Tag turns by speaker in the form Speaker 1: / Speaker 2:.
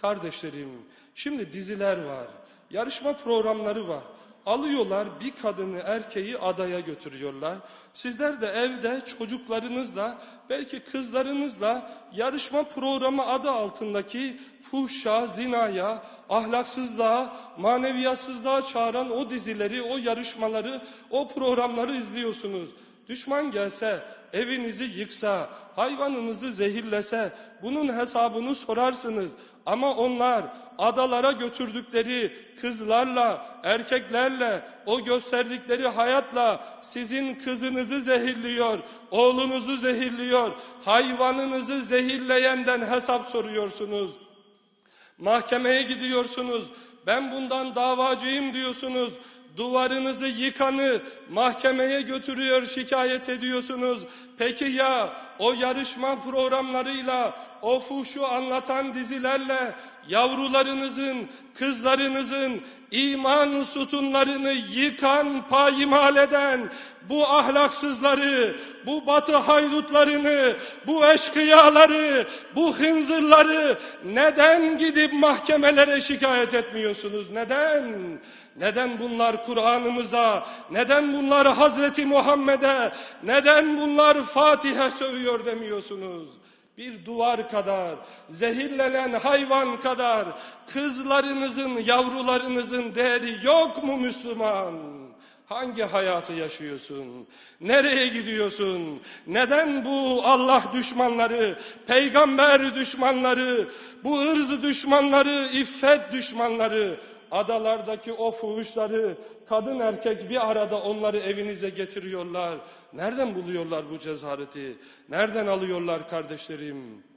Speaker 1: Kardeşlerim, şimdi diziler var, yarışma programları var. Alıyorlar bir kadını erkeği adaya götürüyorlar. Sizler de evde çocuklarınızla belki kızlarınızla yarışma programı adı altındaki fuhşa, zinaya, ahlaksızlığa, maneviyatsızlığa çağıran o dizileri, o yarışmaları, o programları izliyorsunuz. Düşman gelse, evinizi yıksa, hayvanınızı zehirlese bunun hesabını sorarsınız. Ama onlar adalara götürdükleri kızlarla, erkeklerle, o gösterdikleri hayatla sizin kızınızı zehirliyor, oğlunuzu zehirliyor, hayvanınızı zehirleyenden hesap soruyorsunuz. Mahkemeye gidiyorsunuz. Ben bundan davacıyım diyorsunuz. Duvarınızı yıkanı mahkemeye götürüyor şikayet ediyorsunuz. Peki ya o yarışma programlarıyla o fuhşu anlatan dizilerle yavrularınızın, kızlarınızın iman sütunlarını yıkan, payimal eden bu ahlaksızları, bu batı haydutlarını, bu eşkıyaları, bu hınzırları neden gidip mahkemelere şikayet etmiyorsunuz? Neden? Neden bunlar Kur'an'ımıza, neden bunlar Hazreti Muhammed'e, neden bunlar Fatih'e sövüyor demiyorsunuz? Bir duvar kadar, zehirlenen hayvan kadar kızlarınızın, yavrularınızın değeri yok mu Müslüman? Hangi hayatı yaşıyorsun? Nereye gidiyorsun? Neden bu Allah düşmanları, peygamber düşmanları, bu ırz düşmanları, iffet düşmanları, adalardaki o fuhuşları, kadın erkek bir arada onları evinize getiriyorlar. Nereden buluyorlar bu cezareti? Nereden alıyorlar kardeşlerim?